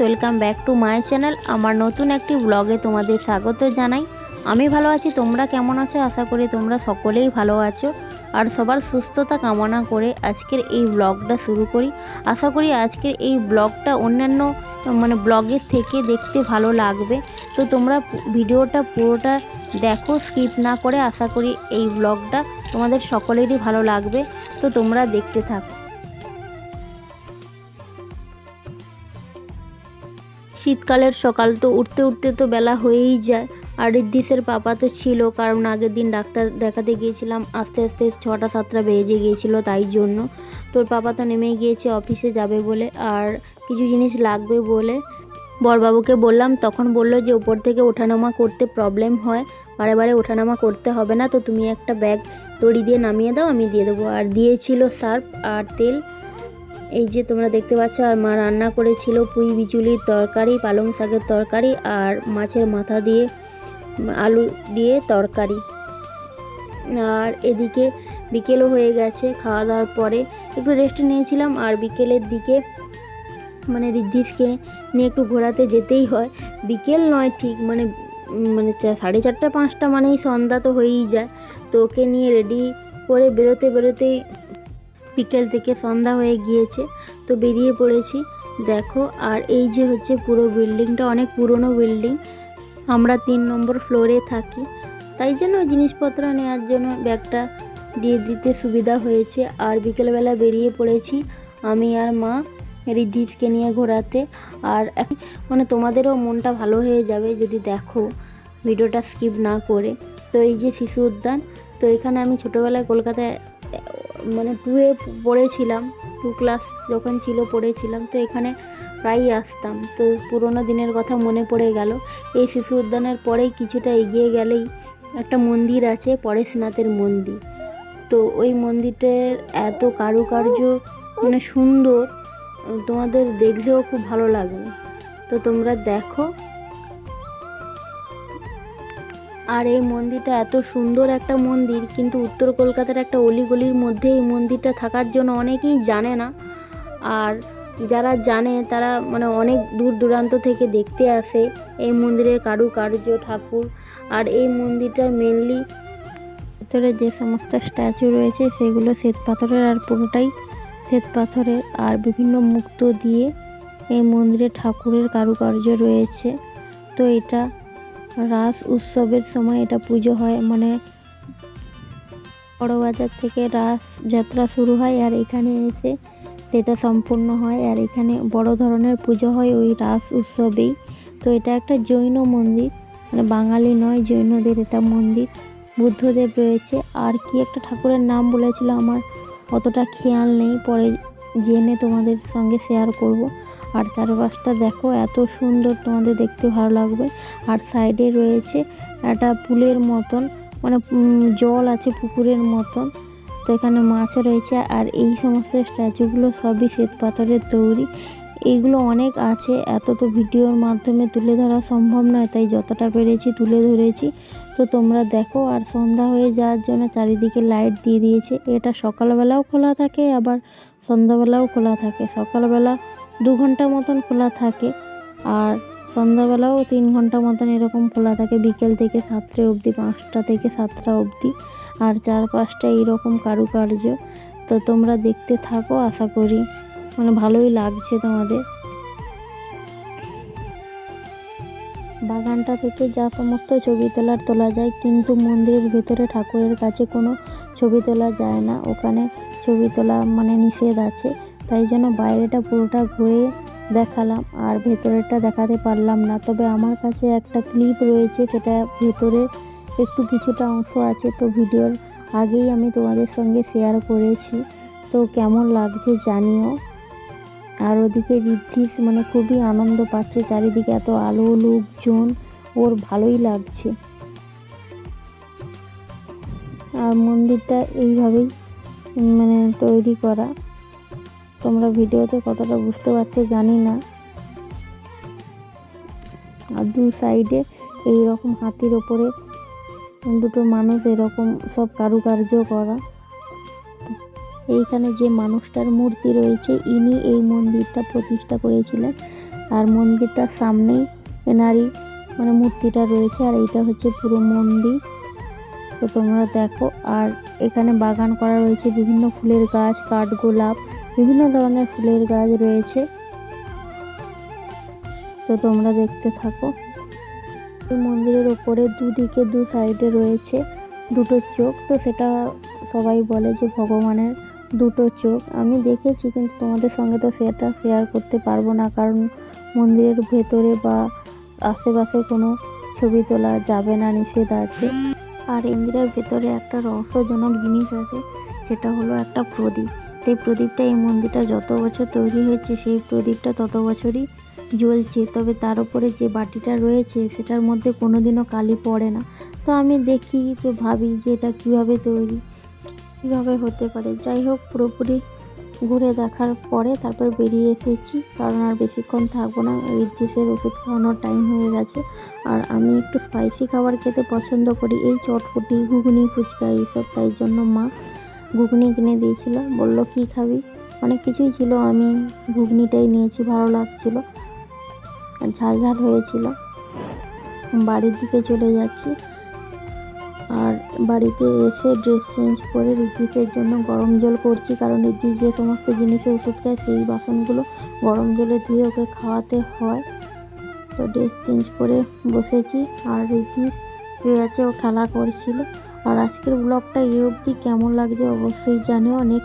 Welcome back to my channel আমার নতুন একটি ব্লগে তোমাদের স্বাগত জানাই। আমি ভালো আছি, তোমরা কেমন আছো? আশা করি তোমরা সকলেই ভালো আছো। আর সবার সুস্থতা কামনা করে আজকের এই ব্লগটা শুরু করি। আশা করি আজকের এই ব্লগটা অন্যান্য মানে ব্লগের থেকে দেখতে ভালো লাগবে। তো তোমরা ভিডিওটা পুরোটা দেখো স্কিপ না করে আশা করি এই ব্লগটা তোমাদের সকলেরই ভালো লাগবে। তো তোমরা দেখতে থাকো। শীতকালের সকাল তো উঠতে উঠতে তো বেলা হয়েই যায়। আর ঋদ্ধিসের পাপা তো ছিল, কারণ আগের দিন ডাক্তার দেখাতে গিয়েছিলাম, আস্তে আস্তে ছটা সাতটা বেজে গিয়েছিল তাই জন্য। তোর পাপা তো নেমে গিয়েছে, অফিসে যাবে বলে, আর কিছু জিনিস লাগবে বলে বরবাবুকে বললাম, তখন বলল যে উপর থেকে ওঠানামা করতে প্রবলেম হয়, বারে বারে ওঠানামা করতে হবে না, তো তুমি একটা ব্যাগ দড়ি দিয়ে নামিয়ে দাও, আমি দিয়ে দেবো। আর দিয়েছিল সার্ফ আর তেল এই যে তোমরা দেখতে পাচ্ছ, আর মা রান্না করেছিল পুঁই বিচুলির তরকারি, পালং শাকের তরকারি, আর মাছের মাথা দিয়ে আলু দিয়ে তরকারি। আর এদিকে বিকেলও হয়ে গেছে খাওয়া দাওয়ার পরে একটু রেস্ট নিয়েছিলাম, আর বিকেলের দিকে মানে ঋদ্ধিসকে নিয়ে একটু ঘোরাতে যেতেই হয়। বিকেল নয় ঠিক মানে মানে সাড়ে চারটা, পাঁচটা মানেই সন্ধ্যা তো হয়েই যায়। তো ওকে নিয়ে রেডি করে বেরোতে, বেরোতেই বিকেল থেকে সন্ধ্যা হয়ে গিয়েছে, তো বেরিয়ে পড়েছি। দেখো, আর এই যে হচ্ছে পুরো বিল্ডিংটা, অনেক পুরনো বিল্ডিং। আমরা তিন নম্বর ফ্লোরে থাকি। তাই জন্য জিনিসপত্র নেওয়ার জন্য ব্যাগটা দিয়ে দিতে সুবিধা হয়েছে। আর বিকেলবেলা বেরিয়ে পড়েছি আমি আর মা রিদ্ধিসকে নিয়ে ঘোরাতে। আর মানে তোমাদেরও মনটা ভালো হয়ে যাবে যদি দেখো, ভিডিওটা স্কিপ না করে। তো এই যে শিশু উদ্যান, তো এখানে আমি ছোটোবেলায় কলকাতায় মানে টুয়ে পড়েছিলাম টু ক্লাস যখন ছিল পড়েছিলাম, তো এখানে প্রায়ই আসতাম। তো পুরোনো দিনের কথা মনে পড়ে গেল। এই শিশু উদ্যানের পরেই কিছুটা এগিয়ে গেলেই একটা মন্দির আছে, পরেশনাথের মন্দির। তো ওই মন্দিরটার এত কারুকার্য মানে সুন্দর, তোমাদের দেখলেও খুব ভালো লাগবে। তো তোমরা দেখো আর এই মন্দিরটা এত সুন্দর একটা মন্দির, কিন্তু উত্তর কলকাতার একটা অলিগলির মধ্যে এই মন্দিরটা থাকার জন্য অনেকেই জানে না। আর যারা জানে, তারা মানে অনেক দূর দূরান্ত থেকে দেখতে আসে এই মন্দিরের কারুকার্য, ঠাকুর। আর এই মন্দিরটার মেনলি ভিতরে যে সমস্ত স্ট্যাচু রয়েছে, সেগুলো শ্বেত পাথরের আর পুরোটাই শ্বেত পাথরের। আর বিভিন্ন মুক্ত দিয়ে এই মন্দিরে ঠাকুরের কারুকার্য রয়েছে। তো এটা রাস উৎসবের সময় এটা পুজো হয় মানে বড়বাজার থেকে রাস যাত্রা শুরু হয় আর এখানে এসে সেটা সম্পূর্ণ হয় আর এখানে বড় ধরনের পুজো হয় ওই রাস উৎসবেই। তো এটা একটা জৈন মন্দির মানে বাঙালি নয়, জৈনদের এটা মন্দির। বুদ্ধদেব রয়েছে। আর কি একটা ঠাকুরের নাম বলেছিল আমার, অতটা খেয়াল নেই, পরে জেনে তোমাদের সঙ্গে শেয়ার করব। আর চারপাশটা দেখো, এত সুন্দর তোমাদের দেখতে ভালো লাগবে। আর সাইডে রয়েছে একটা পুলের মতন মানে জল আছে পুকুরের মতন। তো এখানে মাছও রয়েছে, আর এই সমস্ত স্ট্যাচুগুলো সবই শ্বেত পাথরের তৈরি। এইগুলো অনেক আছে, এত তো ভিডিওর মাধ্যমে তুলে ধরা সম্ভব নয়, তাই যতটা পেরেছি তুলে ধরেছি। তো তোমরা দেখো, আর সন্ধ্যা হয়ে যাওয়ার জন্য চারিদিকে লাইট দিয়ে দিয়েছে। এটা সকালবেলাও খোলা থাকে, আবার সন্ধ্যাবেলাও খোলা থাকে। সকালবেলা দু ঘণ্টা মতন খোলা থাকে আর সন্ধ্যাবেলাও তিন ঘণ্টা মতন এরকম খোলা থাকে। বিকেল থেকে সাতটা অবধি, পাঁচটা থেকে সাতটা অবধি আর চারপাশটা এইরকম কারুকার্য। তো তোমরা দেখতে থাকো, আশা করি মানে ভালোই লাগছে তোমাদের। বাগানটা থেকে যা সমস্ত ছবি তোলার তোলা যায়, কিন্তু মন্দিরের ভেতরে ঠাকুরের কাছে কোনো ছবি তোলা যায় না। ওখানে ছবি তোলা মানে নিষেধ আছে। তাই জন্য বাইরেটা পুরোটা ঘুরে দেখালাম আর ভেতরেরটা দেখাতে পারলাম না। তবে আমার কাছে একটা ক্লিপ রয়েছে, সেটা ভেতরে একটু কিছুটা অংশ আছে। তো ভিডিওর আগেই আমি তোমাদের সঙ্গে শেয়ার করেছি। তো কেমন লাগছে জানিও। আর ওদিকে ঋদ্ধিস মানে খুবই আনন্দ পাচ্ছে, চারিদিকে এত আলো, লোকজন, ওর ভালোই লাগছে। আর মন্দিরটা এইভাবেই মানে তৈরি করা। তোমরা ভিডিওতে কতটা বুঝতে পারছ জানি না। আর দু সাইডে এই রকম হাতির ওপরে দুটো মানুষ এরকম সব কারুকার্য করা। এইখানে যে মানুষটার মূর্তি রয়েছে, ইনি এই মন্দিরটা প্রতিষ্ঠা করেছিলেন। আর মন্দিরটার সামনেই এনারই মানে মূর্তিটা রয়েছে, আর এইটা হচ্ছে পুরো মন্দির। তো তোমরা দেখো, আর এখানে বাগান করা রয়েছে, বিভিন্ন ফুলের গাছ কাঠগোলাপ বিভিন্ন ধরনের ফুলের গাছ রয়েছে। তো তোমরা দেখতে থাকো। এই মন্দিরের ওপরে দুদিকে দু সাইডে রয়েছে দুটো চোখ। তো সেটা সবাই বলে যে ভগবানের দুটো চোখ। আমি দেখেছি কিন্তু তোমাদের সঙ্গে তো সেটা শেয়ার করতে পারব না। কারণ মন্দিরের ভেতরে বা আশেপাশে কোনো ছবি তোলা যাবে না, নিষেধ আছে। আর ইন্দিরার ভেতরে একটা রহস্যজনক জিনিস আছে, সেটা হলো একটা প্রদীপ। সেই প্রদীপটা, এই মন্দিরটা যত বছর তৈরি হয়েছে, সেই প্রদীপটা তত বছরই জ্বলছে। তবে তার উপরে যে বাটিটা রয়েছে, সেটার মধ্যে কোনো দিনও কালি পড়ে না। তো আমি দেখি, তো ভাবি যে এটা কীভাবে তৈরি, কীভাবে হতে পারে। যাই হোক, পুরোপুরি ঘুরে দেখার পরে তারপর বেরিয়ে এসেছি। কারণ আর বেশিক্ষণ থাকব না ঋদ্ধিসের ওষুধ খাওয়ানোর টাইম হয়ে গেছে। আর আমি একটু স্পাইসি খাবার খেতে পছন্দ করি। এই চটপটি, ঘুগনি, ফুচকা, এইসব, তাই জন্য মা ঘুগনি কিনে দিয়েছিল, বলল, কী খাবি? অনেক কিছুই ছিল, আমি ঘুগনিটাই নিয়েছি, ভালো লাগছিল। ঝাল ঝাল হয়েছিল। বাড়ির দিকে চলে যাচ্ছি। আর বাড়িতে এসে ড্রেস চেঞ্জ করে ঋদ্ধিসের জন্য গরম জল করছি, কারণ ঋদ্ধি যে সমস্ত জিনিসে ওষুধ খায়, সেই বাসনগুলো গরম জলে ধুয়ে ওকে খাওয়াতে হয়। তো ড্রেস চেঞ্জ করে বসেছি। আর ঋদ্ধি শুয়ে আছে, ও খেলা করছিল। আর আজকের ব্লগটা এই অবধি। কেমন লাগছে অবশ্যই জানিও। অনেক